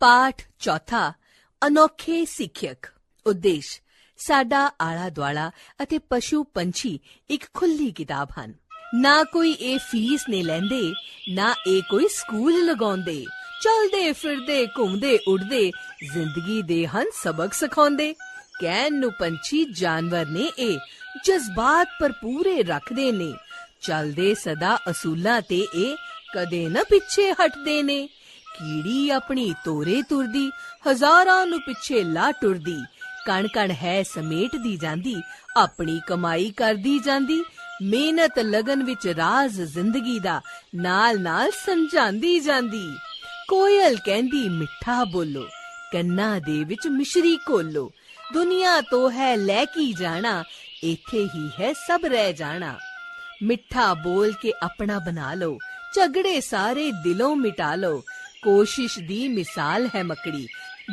ਪਾਠ ਚੌਥਾ, ਅਨੋਖੇ ਸਿੱਖਿਅਕ। ਉਦੇਸ਼, ਸਾਡਾ ਆਲਾ ਦੁਆਲਾ ਅਤੇ ਪਸ਼ੂ ਪੰਛੀ ਇੱਕ ਖੁੱਲੀ ਕਿਤਾਬ ਹਨ। ਨਾ ਕੋਈ ਇਹ ਫੀਸ ਨੇ ਲੈਂਦੇ, ਨਾ ਇਹ ਕੋਈ ਸਕੂਲ ਲਗਾਉਂਦੇ। ਚਲਦੇ, ਫਿਰਦੇ, ਘੁੰਮਦੇ, ਉੱਡਦੇ, ਜ਼ਿੰਦਗੀ ਦੇ ਹਨ ਸਬਕ ਸਿਖਾਉਂਦੇ। ਕਹਿਣ ਨੂੰ ਪੰਛੀ, ਜਾਨਵਰ ਨੇ ਇਹ ਜਜ਼ਬਾਤ ਭਰਪੂਰੇ ਰੱਖਦੇ ਨੇ। ਚਲਦੇ ਸਦਾ ਅਸੂਲਾਂ ਤੇ ਇਹ ਕਦੇ ਨਾ ਪਿੱਛੇ ਹਟਦੇ ਨੇ। ਕੀੜੀ ਆਪਣੀ ਤੋਰੇ ਤੁਰਦੀ, ਹਜ਼ਾਰਾਂ ਨੂੰ ਪਿੱਛੇ ਲਾ ਟੁਰਦੀ। ਕਣ ਕਣ ਹੈ ਸਮੇਟਦੀ ਜਾਂਦੀ, ਆਪਣੀ ਕਮਾਈ ਕਰਦੀ ਜਾਂਦੀ। ਮਿਹਨਤ ਲਗਨ ਵਿੱਚ ਰਾਜ਼ ਜ਼ਿੰਦਗੀ ਦਾ ਨਾਲ ਨਾਲ ਸਮਝਾਂਦੀ ਜਾਂਦੀ। ਕੋਇਲ ਕਹਿੰਦੀ, ਮਿੱਠਾ ਬੋਲੋ, ਕੰਨਾਂ ਦੇ ਵਿੱਚ ਮਿਸ਼ਰੀ ਕੋਲੋ ਦੁਨੀਆ ਤੋਂ ਹੈ ਲੈ ਕੀ ਜਾਣਾ ਇੱਥੇ ਹੀ ਹੈ ਸਭ ਰਹਿ ਜਾਣਾ। ਮਿੱਠਾ ਬੋਲ ਕੇ ਆਪਣਾ ਬਣਾ ਲਓ, ਝਗੜੇ ਸਾਰੇ ਦਿਲੋਂ ਮਿਟਾ ਲਓ। ਕੋਸ਼ਿਸ਼ ਦੀ ਮਿਸਾਲ ਹੈ ਮਕੜੀ।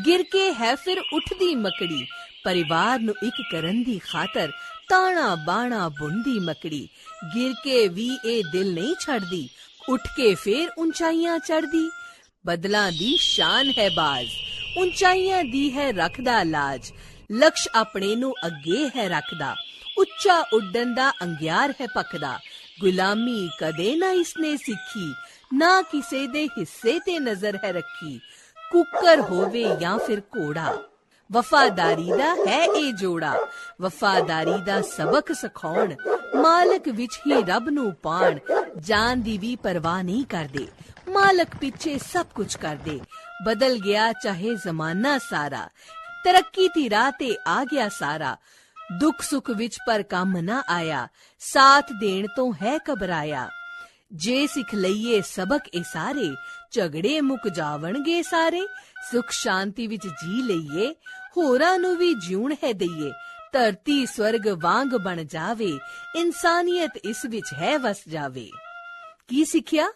ਗਿਰ ਕੇ ਹੈ ਫਿਰ ਉੱਠਦੀ ਮਕੜੀ। ਪਰਿਵਾਰ ਨੂੰ ਇੱਕ ਕਰਨ ਦੀ ਖਾਤਰ ਤਾਣਾ ਬਾਣਾ ਬੁੰਦੀ ਮਕੜੀ। ਗਿਰ ਕੇ ਵੀ ਇਹ ਦਿਲ ਨਹੀਂ ਛੱਡਦੀ, ਉੱਠ ਕੇ ਫੇਰ ਉਚਾਈਆਂ ਚੜਦੀ ਬਦਲਾਂ ਦੀ ਸ਼ਾਨ ਹੈ ਬਾਜ਼, ਉਚਾਈਆਂ ਦੀ ਹੈ ਰੱਖਦਾ ਲਾਜ। ਲਕਸ਼ ਆਪਣੇ ਨੂੰ ਅੱਗੇ ਹੈ ਰੱਖਦਾ, ਉੱਚਾ ਉੱਡਣ ਦਾ ਅੰਗਿਆਰ ਹੈ ਪੱਕਦਾ। ਗੁਲਾਮੀ ਕਦੇ ਨਾ ਇਸਨੇ ਸਿੱਖੀ ਨਾ ਕਿਸੇ ਦੇ ਹਿੱਸੇ ਤੇ ਨਜ਼ਰ ਹੈ ਰੱਖੀ। ਕੁੱਕਰ ਹੋਵੇ ਜਾਂ ਫਿਰ ਘੋੜਾ। ਵਫਾਦਾਰੀ ਦਾ ਹੈ ਇਹ ਜੋੜਾ। ਵਫਾਦਾਰੀ ਦਾ ਸਬਕ ਸਿਖਾਉਣ, ਮਾਲਕ ਵਿੱਚ ਹੀ ਰੱਬ ਨੂੰ ਪਾਣ, ਜਾਨ ਦੀ ਵੀ ਪਰਵਾਹ ਨਹੀਂ ਕਰਦੇ। ਮਾਲਕ ਪਿੱਛੇ ਸਭ ਕੁਝ ਕਰਦੇ। ਬਦਲ ਗਿਆ ਚਾਹੇ ਜ਼ਮਾਨਾ ਸਾਰਾ। ਤਰੱਕੀ ਦੀ ਰਾਹ ਤੇ ਆ ਗਿਆ ਸਾਰਾ। ਦੁੱਖ ਸੁੱਖ ਵਿੱਚ ਪਰ ਕੰਮ ਨਾ ਆਇਆ। ਸਾਥ ਦੇਣ ਤੋਂ ਹੈ ਘਬਰਾਇਆ। ਜੇ ਸਿੱਖ ਲਈਏ ਸਬਕ ਇਹ ਸਾਰੇ, ਝਗੜੇ ਮੁੱਕ ਜਾਵਣਗੇ ਸਾਰੇ, ਸੁਖ ਸ਼ਾਂਤੀ ਵਿੱਚ ਜੀ ਲਈਏ, ਹੋਰਾਂ ਨੂੰ ਵੀ ਜਿਉਣ ਹੈ ਦਈਏ, ਧਰਤੀ ਸਵਰਗ ਵਾਂਗ ਬਣ ਜਾਵੇ, ਇਨਸਾਨੀਅਤ ਇਸ ਵਿੱਚ ਹੈ ਵਸ ਜਾਵੇ। ਕੀ ਸਿੱਖਿਆ?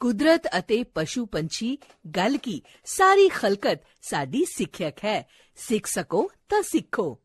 ਕੁਦਰਤ ਅਤੇ ਪਸ਼ੂ ਪੰਛੀ, ਗੱਲ ਕੀ, ਸਾਰੀ ਖਲਕਤ ਸਾਡੀ ਸਿੱਖਿਅਕ ਹੈ, ਸਿੱਖ ਸਕੋ ਤਾਂ ਸਿੱਖੋ।